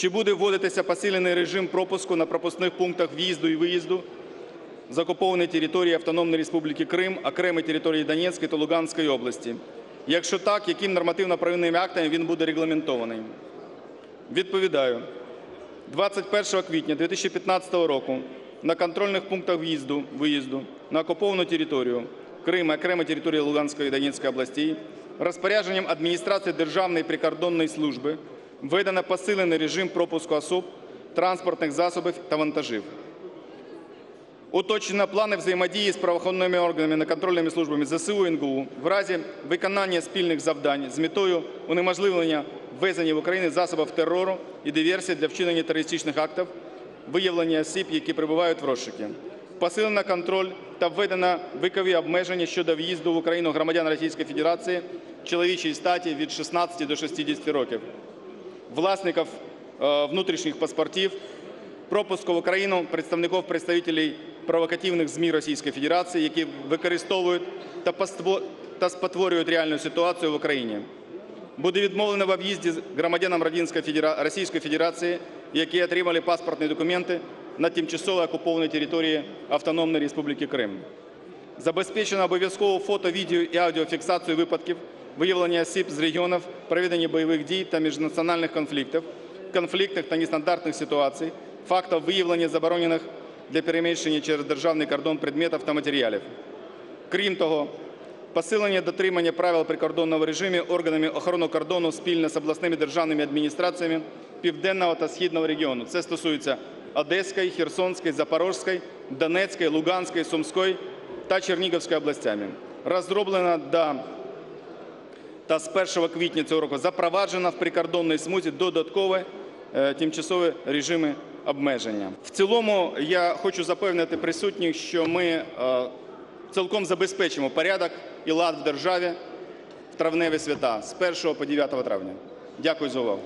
Чи буде вводитися посилений режим пропуску на пропускних пунктах в'їзду і виїзду з окупованої території Автономної Республіки Крим, окремої території Донецької та Луганської області? Якщо так, яким нормативно-правовими актами він буде регламентований? Відповідаю. 21 квітня 2015 року на контрольних пунктах в'їзду, виїзду на окуповану територію Криму, окрема територія Луганської і Донецької областей розпорядженням адміністрації Державної прикордонної служби введено посилений режим пропуску особ, транспортних засобів та вантажів. Уточнено плани взаємодії з правоохоронними органами та контрольними службами ЗСУ і НГУ в разі виконання спільних завдань з метою унеможливлення ввезення в Україну засобів терору і диверсії для вчинення терористичних актів, виявлення осіб, які перебувають в розшуку. Посилено контроль та введено вікові обмеження щодо в'їзду в Україну громадян Російської Федерації чоловічої статі від 16 до 60 років, власників е, внутрішніх паспортів, пропуску в Україну представників представителей провокативних ЗМІ Російської Федерації, які використовують та спотворюють реальну ситуацію в Україні. Буде відмовлено в об'їзді громадянам Російської Федерації, які отримали паспортні документи на тимчасово окупованій території Автономної Республіки Крим. Забезпечено обов'язково фото, відео і аудіофіксацію випадків виявлення осіб з регіонів проведення бойових дій та міжнаціональних конфліктів, конфліктних та нестандартних ситуацій, фактів виявлення заборонених для переміщення через державний кордон предметів та матеріалів. Крім того, посилення дотримання правил прикордонного режиму органами охорони кордону спільно з обласними державними адміністраціями Південного та Східного регіону. Це стосується Одеської, Херсонської, Запорізької, Донецької, Луганської, Сумської та Чернігівської областями. Розроблено до та з 1 квітня цього року запроваджено в прикордонній смузі додаткові е, тимчасові режими обмеження. В цілому я хочу запевнити присутніх, що ми е, цілком забезпечимо порядок і лад в державі в травневі свята з 1 по 9 травня. Дякую за увагу.